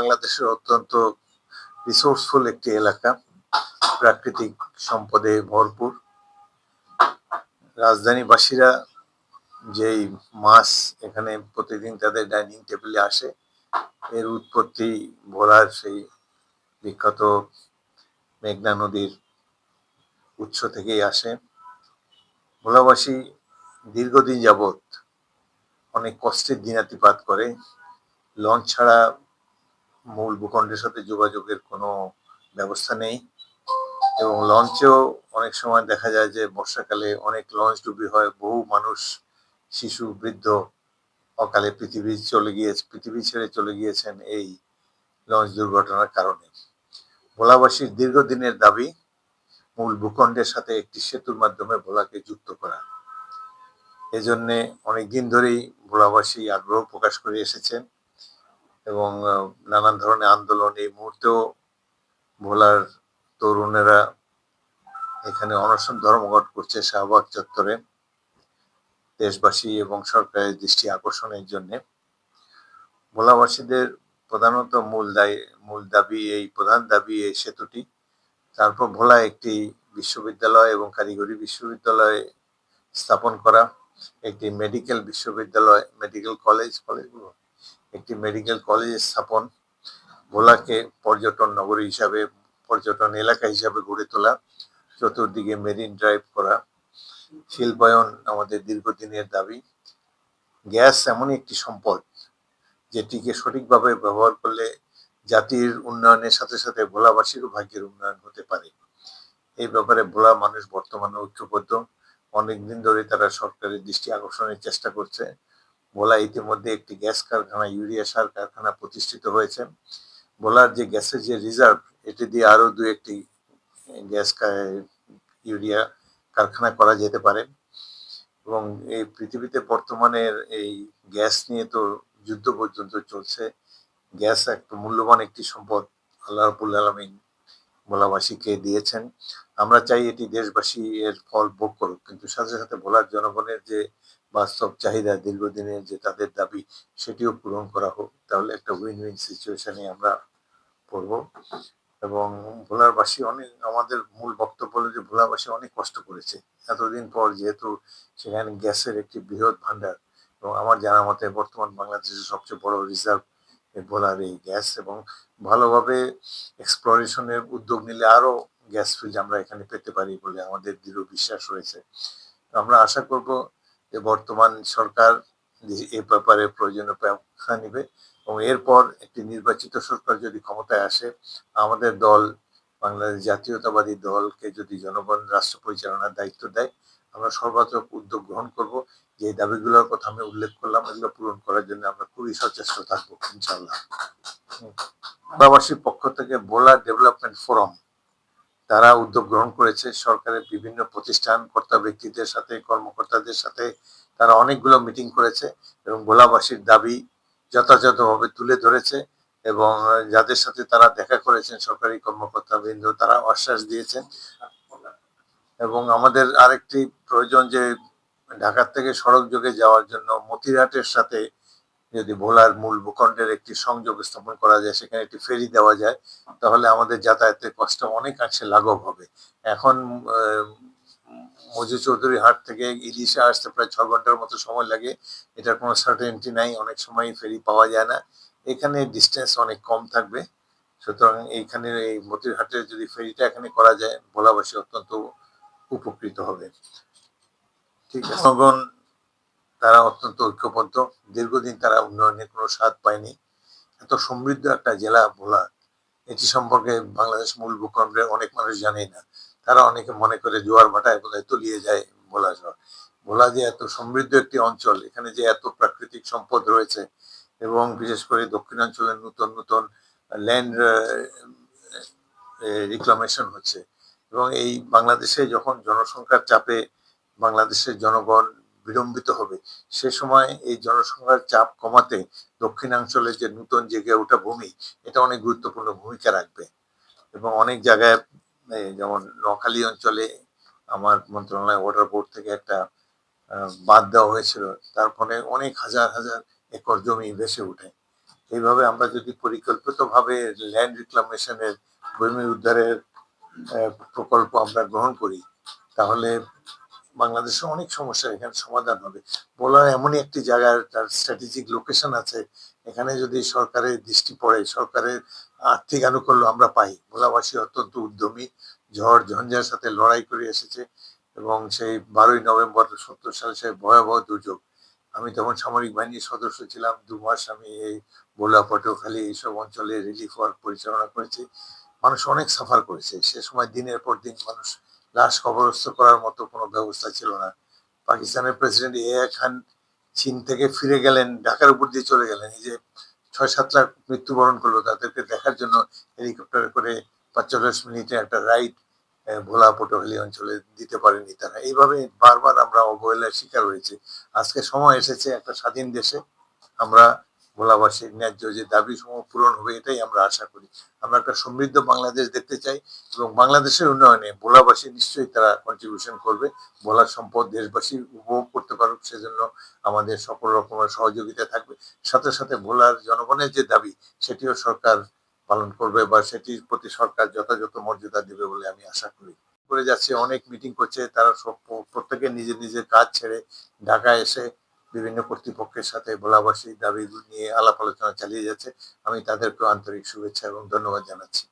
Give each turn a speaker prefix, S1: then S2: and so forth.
S1: বাংলাদেশের অত্যন্ত রিসোর্সফুল একটি এলাকা। প্রাকৃতিক সম্পদে ভরপুর। রাজধানীবাসীরা যেই মাছ এখানে প্রতিদিন তাদের ডাইনিং টেবিলে আসে, এর উৎপত্তি ভোলার সেই বিখ্যাত মেঘনা নদীর উৎস থেকেই আসে। ভোলাবাসী দীর্ঘদিন যাবৎ অনেক কষ্টের দিনাতিপাত করে। লঞ্চ ছাড়া মূল ভূখণ্ডের সাথে যোগাযোগের কোনো ব্যবস্থা নেই এবং লঞ্চেও অনেক সময় দেখা যায় যে বর্ষাকালে অনেক লঞ্চ ডুবি হয়, বহু মানুষ, শিশু, বৃদ্ধ অকালে পৃথিবী চলে গিয়েছে পৃথিবী ছেড়ে চলে গিয়েছেন এই লঞ্চ দুর্ঘটনার কারণে। ভোলাবাসীর দীর্ঘদিনের দাবি, মূল ভূখণ্ডের সাথে একটি সেতুর মাধ্যমে ভোলাকে যুক্ত করা। এজন্যে অনেকদিন ধরেই ভোলাবাসী আগ্রহ প্রকাশ করে এসেছেন। এবং নানান ধরনের আন্দোলন এই মুহূর্তেও ভোলার তরুণেরা এখানে অনশন ধর্মঘট করছে শাহবাগ চত্বরে, দেশবাসী এবং সরকারের দৃষ্টি আকর্ষণের জন্য। ভোলাবাসীদের প্রধানত মূল দায়ী, মূল দাবি, এই প্রধান দাবি এই সেতুটি। তারপর ভোলা একটি বিশ্ববিদ্যালয় এবং কারিগরি বিশ্ববিদ্যালয় স্থাপন করা, একটি মেডিকেল বিশ্ববিদ্যালয়, মেডিকেল কলেজ, কলেজগুলো একটি মেডিকেল কলেজ স্থাপন। ভোলাকে পর্যটন নগরী হিসাবে, পর্যটন এলাকা হিসাবে গড়ে তোলা। চতুর্দিকে মেরিন ড্রাইভ করা। শিল্পায়ন আমাদের দীর্ঘদিনের দাবি। গ্যাস এমনই একটি সম্পদ যেটিকে সঠিকভাবে ব্যবহার করলে জাতির উন্নয়নের সাথে সাথে ভোলাবাসীরও ভাগ্যের উন্নয়ন হতে পারে। এই ব্যাপারে ভোলা মানুষ বর্তমানে ঐক্যবদ্ধ। অনেকদিন ধরে তারা সরকারের দৃষ্টি আকর্ষণের চেষ্টা করছে। ভোলা ইতিমধ্যে একটি গ্যাস কারখানা, ইউরিয়া সার কারখানা প্রতিষ্ঠিত হয়েছে। ভোলার যে গ্যাসের যে রিজার্ভ, এটি দিয়ে আরও দু একটি গ্যাস ইউরিয়া কারখানা করা যেতে পারে। এবং এই পৃথিবীতে বর্তমানের এই গ্যাস নিয়ে তো যুদ্ধ পর্যন্ত চলছে। গ্যাস একটা মূল্যবান একটি সম্পদ, আল্লাহ রাবুল আলমিন ভোলাবাসীকে দিয়েছেন। আমরা চাই এটি দেশবাসী এর ফল ভোগ করুক। কিন্তু সাথে সাথে ভোলার জনগণের যে বাস্তব চাহিদা দীর্ঘদিনের যে তাদের দাবি, সেটিও পূরণ করা হোক, তাহলে একটা উইন উইন সিচুয়েশনে আমরা পড়ব। এবং ভোলারবাসী অনেক, আমাদের মূল বক্তব্য হলো যে ভোলাবাসী অনেক কষ্ট করেছে। এতদিন পর যেহেতু সেখানে গ্যাসের একটি বৃহৎ ভান্ডার এবং আমার জানা মতে বর্তমান বাংলাদেশের সবচেয়ে বড় রিজার্ভ ভোলার এই গ্যাস, এবং ভালোভাবে এক্সপ্লোরেশনের উদ্যোগ নিলে আরও গ্যাস ফিল্ড আমরা এখানে পেতে পারি বলে আমাদের দৃঢ় বিশ্বাস রয়েছে। আমরা আশা করব যে বর্তমান সরকার এ ব্যাপারে প্রয়োজনীয় ব্যবস্থা নেবে এবং এরপর একটি নির্বাচিত সরকার যদি ক্ষমতায় আসে, আমাদের দল, বাংলাদেশ জাতীয়তাবাদী দলকে যদি জনগণ, রাষ্ট্র পরিচালনার দায়িত্ব দেয়, আমরা সর্বাত্মক উদ্যোগ গ্রহণ করব যে দাবিগুলোর কথা আমি উল্লেখ করলাম, এগুলো পূরণ করার জন্য আমরা খুবই সচেষ্ট থাকব ইনশাল্লাহ। বাংলাবাসীর পক্ষ থেকে বোলা ডেভেলপমেন্ট ফোরাম তারা উদ্যোগ গ্রহণ করেছে। সরকারের বিভিন্ন প্রতিষ্ঠান, কর্তা ব্যক্তিদের সাথে, কর্মকর্তাদের সাথে তারা অনেকগুলো মিটিং করেছে এবং ভোলাবাসীর দাবি যথাযথভাবে তুলে ধরেছে এবং যাদের সাথে তারা দেখা করেছেন, সরকারি কর্মকর্তা বৃন্দ, তারা আশ্বাস দিয়েছেন। এবং আমাদের আরেকটি প্রয়োজন যে ঢাকার থেকে সড়ক যোগে যাওয়ার জন্য মতিরহাটের সাথে যদি ভোলার মূল ভূখণ্ডের একটি সংযোগ স্থাপন করা যায়, সেখানে একটি ফেরি দেওয়া যায়, তাহলে আমাদের যাতায়াতের কষ্ট অনেকাংশে লাঘব হবে। এখন মজু চৌধুরী হাট থেকে ইলিশে আসতে প্রায় ছ ঘণ্টার মতো সময় লাগে। এটার কোনো সার্টেনিটি নাই, অনেক সময় ফেরি পাওয়া যায় না। এখানে ডিস্টেন্স অনেক কম থাকবে। সুতরাং এইখানে এই মতিরহাটে যদি ফেরিটা এখানে করা যায় ভোলাবাসী অত্যন্ত উপকৃত হবে। ঠিক আছে। তারা অত্যন্ত ঐক্যবদ্ধ। দীর্ঘদিন তারা উন্নয়নের কোনো স্বাদ পায়নি। এত সমৃদ্ধ একটা জেলা ভোলা এটি সম্পর্কে বাংলাদেশ মূল ভূখণ্ডে অনেক মানুষ জানেই না। তারা অনেকে মনে করে জোয়ার ভাটায় বোধহয় তলিয়ে যায় ভোলা শহর ভোলা যে এত সমৃদ্ধ একটি অঞ্চল, এখানে যে এত প্রাকৃতিক সম্পদ রয়েছে এবং বিশেষ করে দক্ষিণাঞ্চলের নতুন নতুন ল্যান্ড রিক্লামেশন হচ্ছে। এবং এই বাংলাদেশে যখন জনসংখ্যার চাপে বাংলাদেশের জনগণ বিড়ম্বিত হবে। সে সময় এই জনসংখ্যার চাপ কমাতে দক্ষিণাঞ্চলে যে নতুন জেগে ওঠা ভূমি, এটা অনেক গুরুত্বপূর্ণ ভূমিকা রাখবে। এবং অনেক জায়গায় যেমন নোয়াখালী অঞ্চলে আমার মন্ত্রণালয় ওয়াটার বোর্ড থেকে একটা বাদ দেওয়া হয়েছিল। তার ফলে অনেক হাজার হাজার একর জমি ভেসে ওঠে। এইভাবে আমরা যদি পরিকল্পিতভাবে ল্যান্ড রিক্লামেশনের ভূমি উদ্ধারের প্রকল্প আমরা গ্রহণ করি, তাহলে বাংলাদেশে অনেক সমস্যা এখানে সমাধান হবে। বলার এমনই একটি জায়গায় তার স্ট্র্যাটেজিক লোকেশন আছে। এখানে যদি সরকারের দৃষ্টি পড়ে, সরকারের আর্থিক আনুকূল্য আমরা পাই। ভোলাবাসী অত্যন্ত উদ্যমী, ঝড় ঝঞ্ঝার সাথে লড়াই করে এসেছে এবং সেই বারোই নভেম্বর সত্তর সালে সেই ভয়াবহ দুর্যোগ। আমি তখন সামরিক বাহিনীর সদস্য ছিলাম। দু মাস আমি এই ভোলা, পটুয়াখালী এইসব অঞ্চলে রিলিফ ওয়ার্ক পরিচালনা করেছি। মানুষ অনেক সাফার করেছে। সে সময় দিনের পর দিন মানুষ লাশ কবরস্থ করার মতো কোনো ব্যবস্থা ছিল না। পাকিস্তানের প্রেসিডেন্ট এ খান চীন থেকে ফিরে গেলেন, ঢাকার উপর দিয়ে চলে গেলেন। এই যে ছয় সাত লাখ মৃত্যুবরণ করল তাদেরকে দেখার জন্য হেলিকপ্টারে করে পাঁচচল্লিশ মিনিটে একটা রাইড ভোলা পটুয়াখালী অঞ্চলে দিতে পারেনি তারা। এইভাবে বারবার আমরা অবহেলার শিকার হয়েছি। আজকে সময় এসেছে একটা স্বাধীন দেশে আমরা ভোলাবাসীর ন্যায্য যে দাবি সমূহ পূরণ হবে, এটাই আমরা আশা করি। আমরা একটা সমৃদ্ধ বাংলাদেশ দেখতে চাই এবং বাংলাদেশের উন্নয়নে ভোলাবাসী নিশ্চয়ই তারা কন্ট্রিবিউশন করবে। ভোলার সম্পদ দেশবাসী উপভোগ করতে পারুক, সেজন্য আমাদের সকল রকমের সহযোগিতা থাকবে। সাথে সাথে ভোলার জনগণের যে দাবি, সেটিও সরকার পালন করবে বা সেটির প্রতি সরকার যথাযথ মর্যাদা দেবে বলে আমি আশা করি। করে যাচ্ছে, অনেক মিটিং করছে, তারা সব প্রত্যেকে নিজের নিজের কাজ ছেড়ে ঢাকায় এসে বিভিন্ন কর্তৃপক্ষের সাথে ভোলাবাসীর দাবি নিয়ে আলাপ আলোচনা চালিয়ে যাচ্ছে। আমি তাদেরকেও আন্তরিক শুভেচ্ছা এবং ধন্যবাদ জানাচ্ছি।